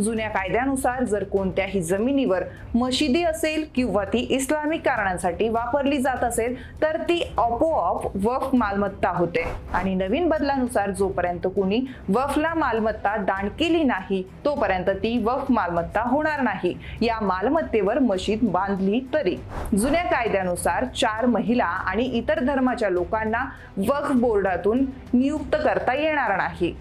जुन्या कायद्यानुसार जर कोणत्याही जमिनीवर मशिदी असेल किंवा ती इस्लामिक कारणांसाठी वापरली जात असेल तर ती आपोआप वफ मालमत्ता होते. आणि नवीन बदलानुसार जोपर्यंत कुणी वफला मालमत्ता दान केली नाही तोपर्यंत ती वफ मालमत्ता होणार नाही. या मालमत्तेवर मशीद बांधली तरी. जुन्या कायद्यानुसार चार महिला आणि इतर धर्माच्या लोकांना वक्फ बोर्डातून नियुक्त करता येणार नाही.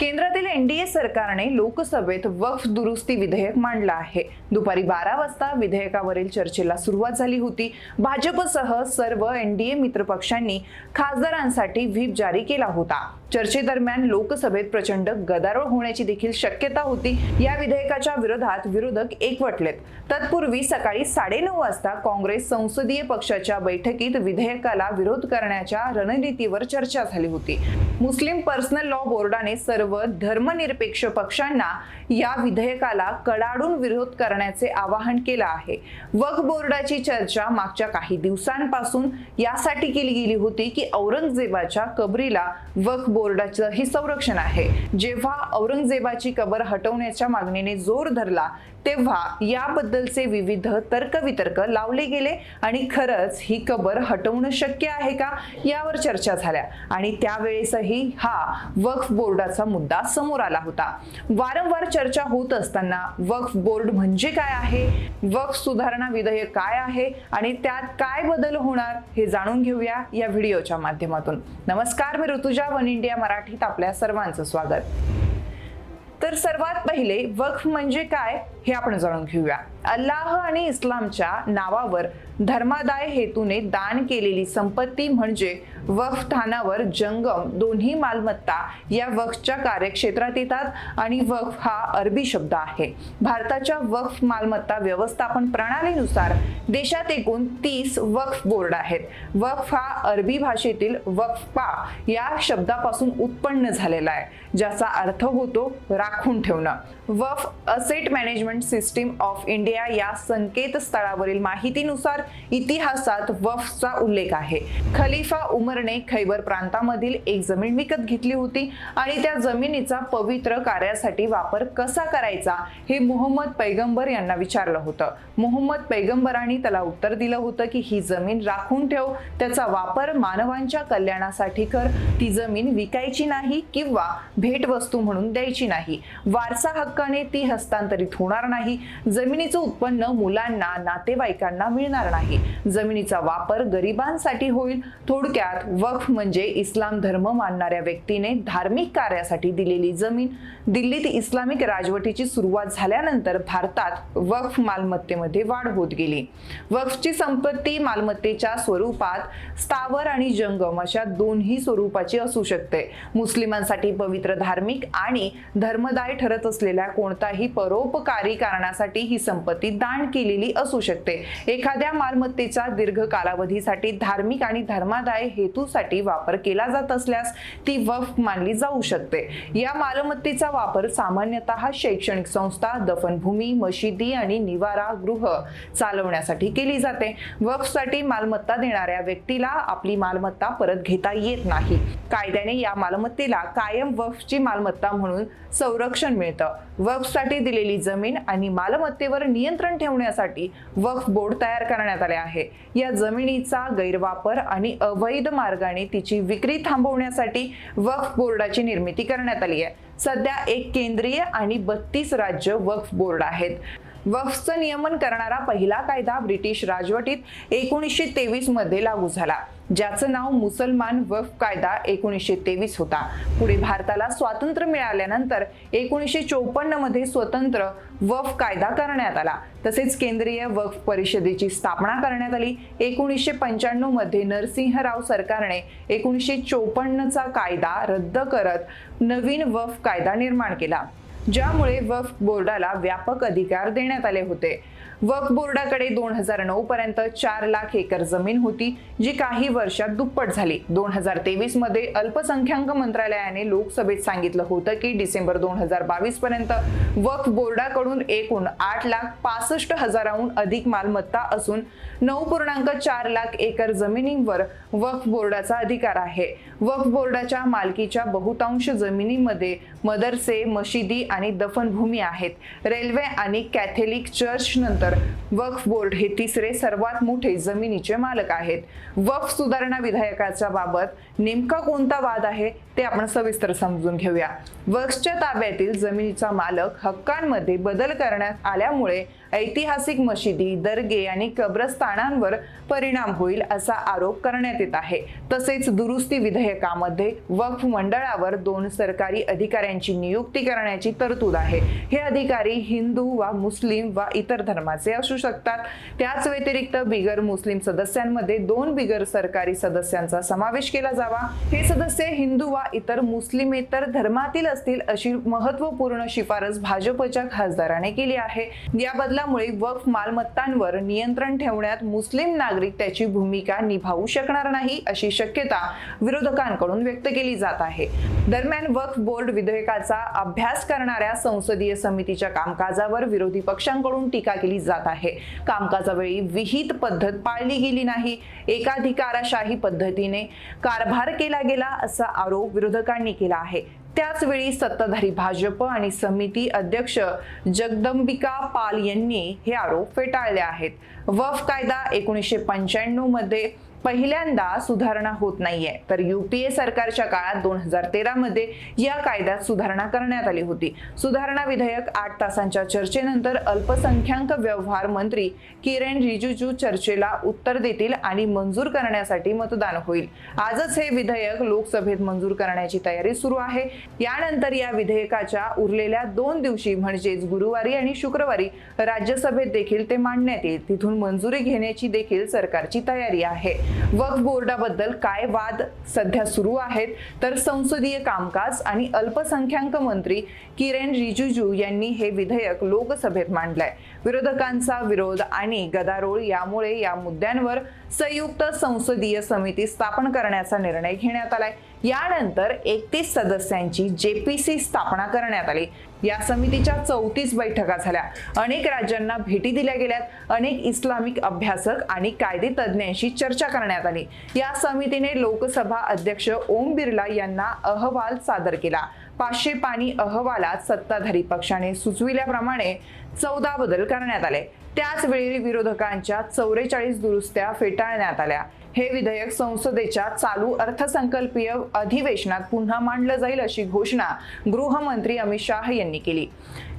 केंद्रातील एनडीए सरकारने लोकसभेत वक्फ दुरुस्ती विधेयक मांडलं आहे. दुपारी बारा वाजता विधेयकावरील चर्चेला सुरुवात झाली होती. भाजपसह सर्व एनडीए मित्रपक्षांनी खासदारांसाठी व्हीप जारी केला होता. चर्चेदरम्यान लोकसभेत प्रचंड गदारोळ होण्याची देखील शक्यता होती. या विधेयकाच्या विरोधात विरोधक एकवटलेत. तत्पूर्वी सकाळी साडेनऊ वाजता काँग्रेस संसदीय पक्षाच्या बैठकीत विधेयकाला विरोध करण्याच्या रणनीतीवर चर्चा झाली होती. मुस्लिम पर्सनल लॉ बोर्डाने सर्व धर्मनिरपेक्ष पक्षांना या विधेयकाला कडाडून विरोध करण्याचे आवाहन केलं आहे. वक्फ बोर्डाची चर्चा मागच्या काही दिवसांपासून यासाठी केली गेली होती की औरंगजेबाच्या कबरीला वक्फ बोर्डाचंही संरक्षण आहे. जेव्हा औरंगजेबाची कबर हटवण्याच्या मागणीने जोर धरला तेव्हा याबद्दलचे विविध तर्कवितर्क लावले गेले आणि खरंच ही कबर हटवणं शक्य आहे का यावर चर्चा झाल्या. आणि त्यावेळेसही हा वक्फ बोर्डाचा मुद्दा समोर आला होता. वारंवार चर्चा होत असताना वक्फ बोर्ड म्हणजे काय आहे? वक्फ सुधारणा विधेयक काय आहे? आणि त्यात काय बदल होणार हे जाणून घेऊया या व्हिडिओच्या माध्यमातून. नमस्कार मी ऋतुजा वन इंडिया मराठीत आपल्या सर्वांचं स्वागत. तर सर्वात पहिले वक्फ म्हणजे काय हे आपण जाणून घेऊया. अल्लाह आणि इस्लामच्या नावावर धर्मादाय हेतूने दान केलेली संपत्ती म्हणजे वक्फ स्थानावर जंगम दोन्ही मालमत्ता या वक्फच्या कार्यक्षेत्रात येतात आणि वक्फ हा अरबी शब्द आहे. भारताच्या वक्फ मालमत्ता व्यवस्थापन प्रणालीनुसार देशात एकूण तीस वक्फ बोर्ड आहेत. वक्फ हा अरबी भाषेतील वक्फा या शब्दापासून उत्पन्न झालेला आहे ज्याचा अर्थ होतो राखून ठेवणं. Waqf asset management system of India या संकेतस्थळावरील माहितीनुसार इतिहासात वफचा उल्लेख आहे. खलिफा उमरने खैबर प्रांतामधील एक जमीन विकत घेतली होती आणि त्या जमिनीचा पवित्र कार्यासाठी वापर कसा करायचा हे मोहम्मद पैगंबर यांना विचारलं होतं. मोहम्मद पैगंबरांनी त्याला उत्तर दिलं होतं की ही जमीन राखून ठेव त्याचा वापर मानवांच्या कल्याणासाठी कर ती जमीन विकायची नाही किंवा भेटवस्तू म्हणून द्यायची नाही. वारसा हक्काने ती हस्तांतरित होणार नाही जमिनीचं उत्पन्न मुलांना नातेवाईकांना मिळणार नाही. जमिनीचा वापर गरिबांसाठी होईल थोडक्यात वक्फ म्हणजे इस्लाम धर्म मानणाऱ्या व्यक्तीने धार्मिक कार्यासाठी दिलेली जमीन दिल्लीत इस्लामिक राजवटीची सुरुवात झाल्यानंतर भारतात वक्फ मालमत्तेमध्ये वाढ होत गेली. वक्फची संपत्ती मालमत्तेच्या स्वरूपात स्थावर आणि जंगम अशा दोन्ही स्वरूपाची असू शकते. मुस्लिमांसाठी पवित्र धार्मिक आणि धर्मदाय ठरत असलेल्या कोणताही परोपकारी कारणासाठी ही संपत्ती दान केलेली असू शकते. एखाद्या मालमत्तेचा दीर्घ कालावधीसाठी धार्मिक आणि धर्मादाय हे हेतूसाठी वापर केला जात असल्यास ती वफ मानली जाऊ शकते. या मालमत्तेचा वापर सामान्यतः शैक्षणिक संस्था दफनभूमी मशिदी आणि निवारा गृह चालवण्यासाठी केली जाते. वफसाठी मालमत्ता देणाऱ्या व्यक्तीला आपली मालमत्ता परत घेता येत नाही. कायद्याने या मालमत्तेला कायम वफची मालमत्ता म्हणून संरक्षण मिळतं. वफसाठी दिलेली जमीन आणि मालमत्तेवर नियंत्रण ठेवण्यासाठी वफ बोर्ड तयार करण्यात आले आहे. या जमिनीचा गैरवापर आणि अवैध मार्गाने तिची विक्री थांबवण्यासाठी वक्फ बोर्डाची निर्मिती करण्यात आली आहे. सध्या एक केंद्रीय आणि बत्तीस राज्य वक्फ बोर्ड आहेत. वक्फचं नियमन करणारा पहिला कायदा ब्रिटिश राजवटीत एकोणीसशे तेवीसमध्ये लागू झाला. ज्याचं नाव मुसलमान वफ कायदा एकोणीसशे तेवीस होता. पुढे भारताला स्वातंत्र्य मिळाल्यानंतर एकोणीसशे चोपन्नमध्ये स्वतंत्र वफ कायदा करण्यात आला. तसेच केंद्रीय वफ परिषदेची स्थापना करण्यात आली. एकोणीसशे पंच्याण्णवमध्ये नरसिंहराव सरकारने एकोणीसशे चोपन्नचा कायदा रद्द करत नवीन वफ कायदा निर्माण केला. ज्यामुळे वफ बोर्डाला व्यापक अधिकार देण्यात आले होते. वक्फ बोर्डाकडे दोन हजार नऊ पर्यंत चार लाख एकर जमीन होती जी काही वर्षात दुप्पट झाली. दोन हजार तेवीसमध्ये अल्पसंख्याक मंत्रालयाने लोकसभेत सांगितलं होतं की डिसेंबर दोन हजार बावीस पर्यंत वक्फ बोर्डाकडून एकूण आठ लाख पासष्ट हजाराहून अधिक मालमत्ता असून नऊ पूर्णांक चार लाख एकर जमिनींवर वक्फ बोर्डाचा अधिकार आहे. वक्फ बोर्डाच्या मालकीच्या बहुतांश जमिनीमध्ये मदरसे मशिदी आणि दफनभूमी आहेत. रेल्वे आणि कॅथोलिक चर्च नंतर वक्फ बोर्ड हे तिसरे सर्वात मोठे जमिनीचे मालक आहेत. वक्फ सुधारणा विधेयकाच्या बाबत नेमका कोणता वाद आहे ते आपण सविस्तर समजून घेऊया. वक्फच्या ताब्यातील जमिनीचा मालक हक्कांमध्ये बदल करण्यात आल्यामुळे ऐतिहासिक मशिदी दर्गे आणि कब्रस्तानांवर परिणाम होईल असा आरोप करण्यात येत आहे. तसेच दुरुस्ती विधेयकामध्ये वक्फ मंडळावर दोन सरकारी अधिकाऱ्यांची नियुक्ती करण्याची तरतूद आहे. हे अधिकारी हिंदू वा मुस्लिम वा इतर धर्माचे असू शकतात. त्याच व्यतिरिक्त बिगर मुस्लिम सदस्यांमध्ये दोन बिगर सरकारी सदस्यांचा समावेश केला जावा. हे सदस्य हिंदू वा इतर मुस्लिमेतर धर्मातील असतील अशी महत्त्वपूर्ण शिफारस भाजपच्या खासदाराने केली आहे. या बदला बदलामुळे वक्फ मालमत्तांवर नियंत्रण ठेवण्यात मुस्लिम नागरिक त्याची भूमिका निभावू शकणार नाही अशी शक्यता विरोधकांकडून व्यक्त केली जात आहे. दरम्यान वक्फ बोर्ड विधेयकाचा अभ्यास करणाऱ्या संसदीय समितीच्या कामकाजावर विरोधी पक्षांकडून टीका केली जात आहे. कामकाजावेळी विहित पद्धत पाळली गेली नाही. एकाधिकाराशाही पद्धतीने कारभार केला गेला असा आरोप विरोधकांनी केला आहे. त्याचवेळी सत्ताधारी भाजप आणि समिती अध्यक्ष जगदंबिका पाल यांनी हे आरोप फेटाळले आहेत. वफ कायदा एकोणीसशे पंच्याण्णवमध्ये पहिल्यांदा सुधारणा होत नाहीये. तर युपीए सरकारच्या काळात दोन हजार तेरा मध्ये या कायद्यात सुधारणा करण्यात आली होती. सुधारणा विधेयक आठ तासांच्या चर्चेनंतर अल्पसंख्याक व्यवहार मंत्री किरेन रिजिजू चर्चेला उत्तर देतील आणि मंजूर करण्यासाठी मतदान होईल. आजच हे विधेयक लोकसभेत मंजूर करण्याची तयारी सुरू आहे. यानंतर या विधेयकाच्या उरलेल्या दोन दिवशी म्हणजेच गुरुवारी आणि शुक्रवारी राज्यसभेत देखील ते मांडण्यात येईल. तिथून मंजुरी घेण्याची देखील सरकारची तयारी आहे. वक्फ बोर्डाबद्दल काय वाद सध्या सुरू आहेत? तर संसदीय कामकाज आणि अल्पसंख्याक मंत्री किरेन रिजिजू यांनी हे विधेयक लोकसभेत मांडलंय. विरोधकांचा विरोध आणि गदारोळ यामुळे या मुद्द्यांवर संयुक्त संसदीय समिती स्थापन करण्याचा निर्णय घेण्यात आलाय. यानंतर एकतीस सदस्यांची जेपीसी स्थापना करण्यात आली. या समितीच्या चौतीस बैठका झाल्या. अनेक राज्यांना भेटी दिल्या गेल्यात. अनेक इस्लामिक अभ्यासक आणि कायदे तज्ज्ञांशी चर्चा करण्यात आली. या समितीने लोकसभा अध्यक्ष ओम बिर्ला यांना अहवाल सादर केला. पाचशे पाणी अहवालात सत्ताधारी पक्षाने सुचविल्याप्रमाणे चौदा बदल करण्यात आले. त्याच वेळी विरोधकांच्या चौवेचाळीस दुरुस्त्या फेटाळण्यात आल्या. हे विधेयक संसदेच्या चालू अर्थसंकल्पीय अधिवेशनात पुन्हा मांडलं जाईल अशी घोषणा गृहमंत्री अमित शाह यांनी केली.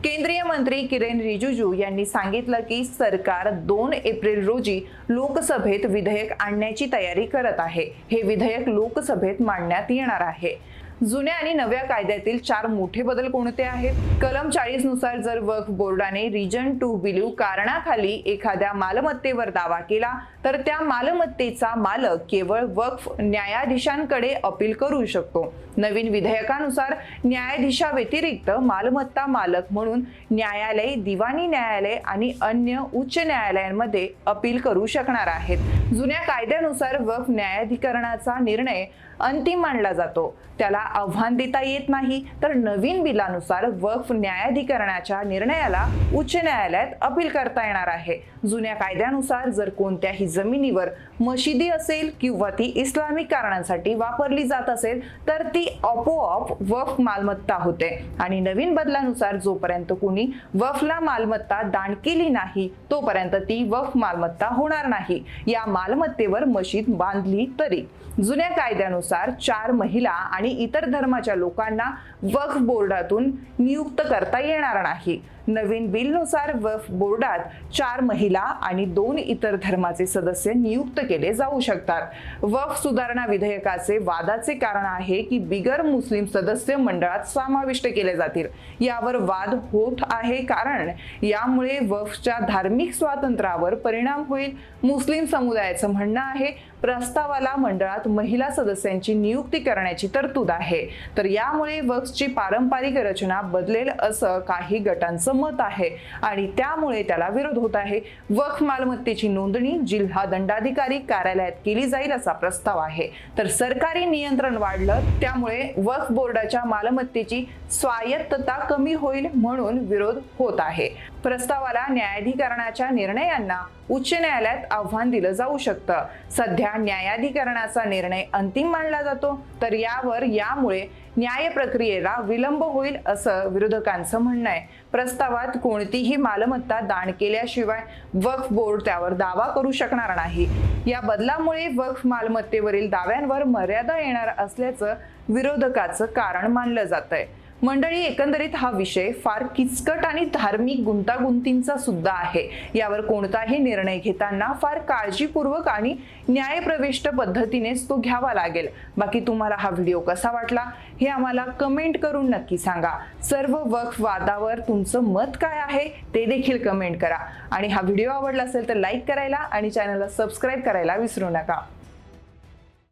केंद्रीय मंत्री किरेन रिजिजू यांनी सांगितलं की सरकार दोन एप्रिल रोजी लोकसभेत विधेयक आणण्याची तयारी करत आहे. हे विधेयक लोकसभेत मांडण्यात येणार आहे. जुन्या आणि नव्या कायद्यातील चार मोठे बदल कोणते आहेत? कलम चाळीसनुसार जर वक्फ बोर्डाने रिजन टू बिलीव कारणाखाली एखाद्या मालमत्तेवर दावा केला तर त्या मालमत्तेचा मालक केवळ वक्फ न्यायाधीशांकडे अपील करू शकतो. नवीन विधेयकानुसार न्यायाधीशाव्यतिरिक्त मालमत्ता मालक म्हणून न्यायालय दिवाणी न्यायालय आणि अन्य उच्च न्यायालयांमध्ये अपील करू शकणार आहेत. जुन्या कायद्यानुसार वक्फ न्यायाधिकरणाचा निर्णय अंतिम मानला जातो. त्याला आव्हान देता येत नाही तर नवीन बिलानुसार वक्फ न्यायाधिकरणाच्या निर्णयाला उच्च न्यायालयात अपील करता येणार आहे. जुन्या कायद्यानुसार जर कोणत्याही जमिनीवर मशिदी असेल किंवा ती इस्लामिक कारणांसाठी वापरली जात असेल तर ती आपोआप वक्फ मालमत्ता होते. आणि नवीन बदलानुसार जोपर्यंत कुणी वफला मालमत्ता दान केली नाही तोपर्यंत ती वक्फ मालमत्ता होणार नाही. या मालमत्तेवर मशीद बांधली तरी. जुन्या कायद्यानुसार चार महिला आणि इतर इतर धर्माच्या लोकांना वक्फ बोर्डातून नियुक्त करता येणार नाही. नवीन बिलनुसार वक्फ बोर्डात चार महिला आणि दोन इतर धर्माचे सदस्य नियुक्त केले जाऊ शकतात. वक्फ सुधारणा विधेयकाचे वादाचे कारण आहे की बिगर मुस्लिम सदस्य मंडळात समाविष्ट केले जातील. यावर वाद होत आहे कारण यामुळे वक्फच्या धार्मिक स्वातंत्र्यावर परिणाम होईल. मुस्लिम समुदायाचं म्हणणं आहे प्रस्तावाला मंडळात महिला सदस्यांची नियुक्ती करण्याची तरतूद आहे. तर यामुळे वक्सची पारंपरिक रचना बदलेल असं काही गटांचं मत आहे. आणि त्यामुळे त्याला विरोध होत आहे. वक्फ मालमत्तेची नोंदणी जिल्हा दंडाधिकारी कार्यालयात केली जाईल असा प्रस्ताव आहे. तर सरकारी नियंत्रण वाढलं त्यामुळे वक्फ बोर्डाच्या मालमत्तेची स्वायत्तता कमी होईल म्हणून विरोध होत आहे. प्रस्तावाला न्यायाधिकरणाच्या निर्णयांना उच्च न्यायालयात आव्हान दिलं जाऊ शकतं. सध्या न्यायाधिकरणाचा निर्णय अंतिम मानला जातो तर यावर यामुळे न्याय प्रक्रियेला विलंब होईल असं विरोधकांचं म्हणणं आहे. प्रस्तावात कोणतीही मालमत्ता दान केल्याशिवाय वक्फ बोर्ड त्यावर दावा करू शकणार नाही. या बदलामुळे वक्फ मालमत्तेवरील दाव्यांवर मर्यादा येणार असल्याचं विरोधकाचं कारण मानलं जात आहे मंडळी एकंदरीत हा विषय फार किचकट आणि धार्मिक गुंतागुंतींचा सुद्धा आहे. यावर कोणताही निर्णय घेताना फार काळजीपूर्वक आणि न्यायप्रविष्ट पद्धतीनेच तो घ्यावा लागेल. बाकी तुम्हाला हा व्हिडिओ कसा वाटला हे आम्हाला कमेंट करून नक्की सांगा. सर्व वक्फ वादावर तुमचं मत काय आहे ते देखील कमेंट करा. आणि हा व्हिडिओ आवडला असेल तर लाईक करायला आणि चॅनलला सबस्क्राईब करायला विसरू नका.